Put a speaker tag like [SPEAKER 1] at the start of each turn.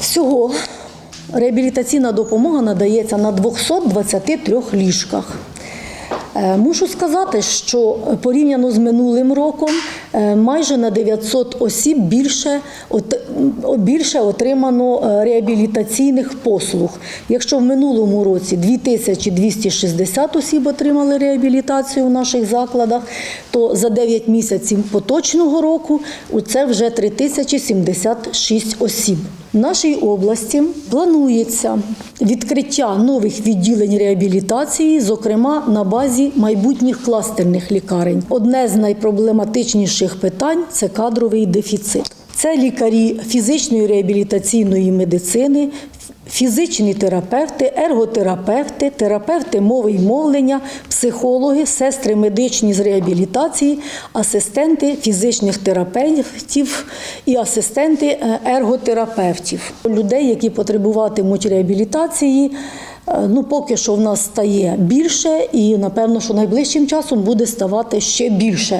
[SPEAKER 1] Всього реабілітаційна допомога надається на 223 ліжках. Е, Мушу сказати, що порівняно з минулим роком е, майже на 900 осіб більше, більше отримано е, реабілітаційних послуг. Якщо в минулому році 2260 осіб отримали реабілітацію в наших закладах, то за 9 місяців поточного року це вже 3076 осіб. В нашій області планується відкриття нових відділень реабілітації, зокрема на базі майбутніх кластерних лікарень. Одне з найпроблематичніших питань це кадровий дефіцит. Це лікарі фізичної реабілітаційної медицини, фізичні терапевти, ерготерапевти, терапевти мови й мовлення, психологи, сестри медичні з реабілітації, асистенти фізичних терапевтів і асистенти е, ерготерапевтів. Людей, які потребуватимуть реабілітації. е, Ну, поки що в нас стає більше, і напевно, що найближчим часом буде ставати ще більше.